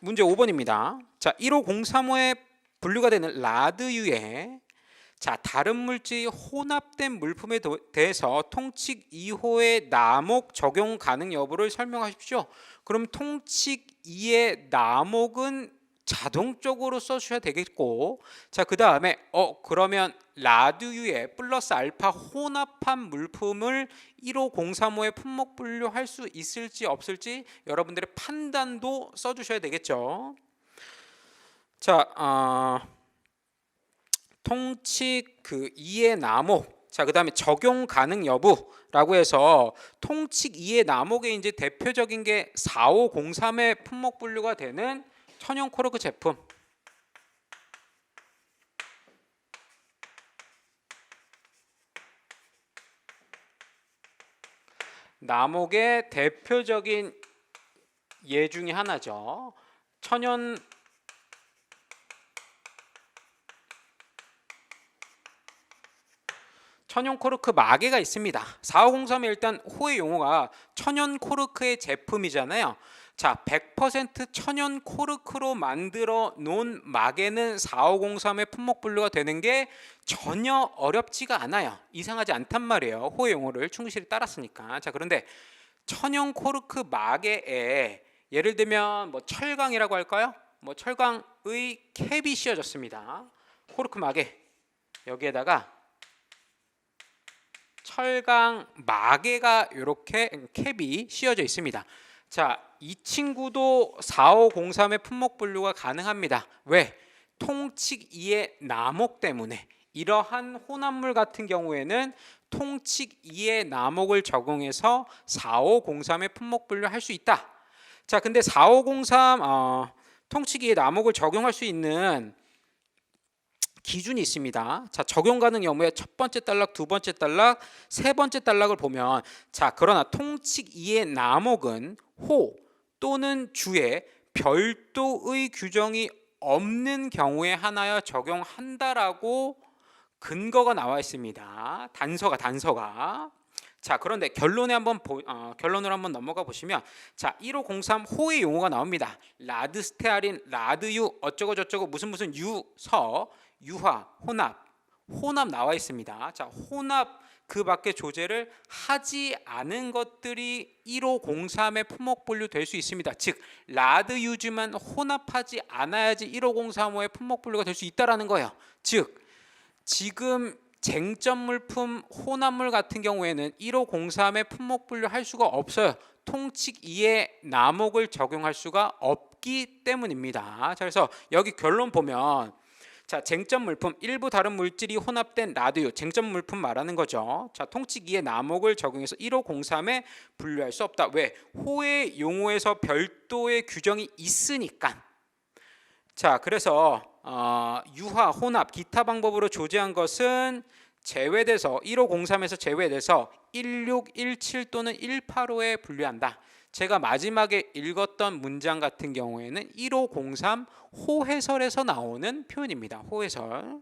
문제 5번입니다. 자, 1503호에 분류가 되는 라드유에 자, 다른 물질이 혼합된 물품에 도- 대해서 통칙 2호의 남목 적용 가능 여부를 설명하십시오. 그럼 통칙 2의 남목은 자동적으로 써주셔야 되겠고, 자, 그 다음에 어 그러면 라드유에 플러스 알파 혼합한 물품을 15035에 품목 분류할 수 있을지 없을지 여러분들의 판단도 써주셔야 되겠죠. 자, 어, 통칙 그 2의 남목 자 그다음에 적용 가능 여부라고 해서 통칙 2의 남목의 이제 대표적인 게 4503의 품목 분류가 되는 천연 코르크 제품 남목의 대표적인 예 중에 하나죠. 천연 천연 코르크 마개가 있습니다. 4503에 일단 호의 용어가 천연 코르크의 제품이잖아요. 자, 100% 천연 코르크로 만들어 놓은 마개는 4503의 품목 분류가 되는 게 전혀 어렵지가 않아요. 이상하지 않단 말이에요. 호의 용어를 충실히 따랐으니까. 자, 그런데 천연 코르크 마개에 예를 들면 뭐 철강이라고 할까요? 뭐 철강의 캡이 씌워졌습니다. 코르크 마개 여기에다가 철강 마개가 이렇게 캡이 씌워져 있습니다. 자, 이 친구도 4503의 품목 분류가 가능합니다. 왜? 통칙 2의 남목 때문에 이러한 혼합물 같은 경우에는 통칙 2의 남목을 적용해서 4503의 품목 분류할 수 있다. 자, 근데 4503 어, 통칙 2의 남목을 적용할 수 있는 기준이 있습니다. 자, 적용 가능 여부의 첫 번째 단락, 두 번째 단락, 세 번째 단락을 보면 자, 그러나 통칙 2의 남목은 호 또는 주에 별도의 규정이 없는 경우에 하나여 적용한다라고 근거가 나와 있습니다. 단서가 단서가. 자, 그런데 결론에 한번 보, 어, 결론으로 한번 넘어가 보시면 자, 1503 호의 용어가 나옵니다. 라드 스테아린, 라드유 어쩌고 저쩌고 무슨 무슨 유서 유화, 혼합, 혼합 나와 있습니다. 자, 혼합 그 밖에 조제를 하지 않은 것들이 1503의 품목 분류 될 수 있습니다. 즉, 라드 유즈만 혼합하지 않아야지 1503호의 품목 분류가 될 수 있다라는 거예요. 즉, 지금 쟁점 물품 혼합물 같은 경우에는 1503의 품목 분류할 수가 없어요. 통칙 2의 남목을 적용할 수가 없기 때문입니다. 자, 그래서 여기 결론 보면 자, 쟁점 물품 일부 다른 물질이 혼합된 라디오 쟁점 물품 말하는 거죠. 자, 통칙 2의 남목을 적용해서 1503에 분류할 수 없다. 왜? 호의 용어에서 별도의 규정이 있으니까. 자, 그래서 어, 유화, 혼합, 기타 방법으로 조제한 것은 제외돼서 1503에서 제외돼서 1617 또는 185에 분류한다. 제가 마지막에 읽었던 문장 같은 경우에는 1503 호해설에서 나오는 표현입니다. 호해설.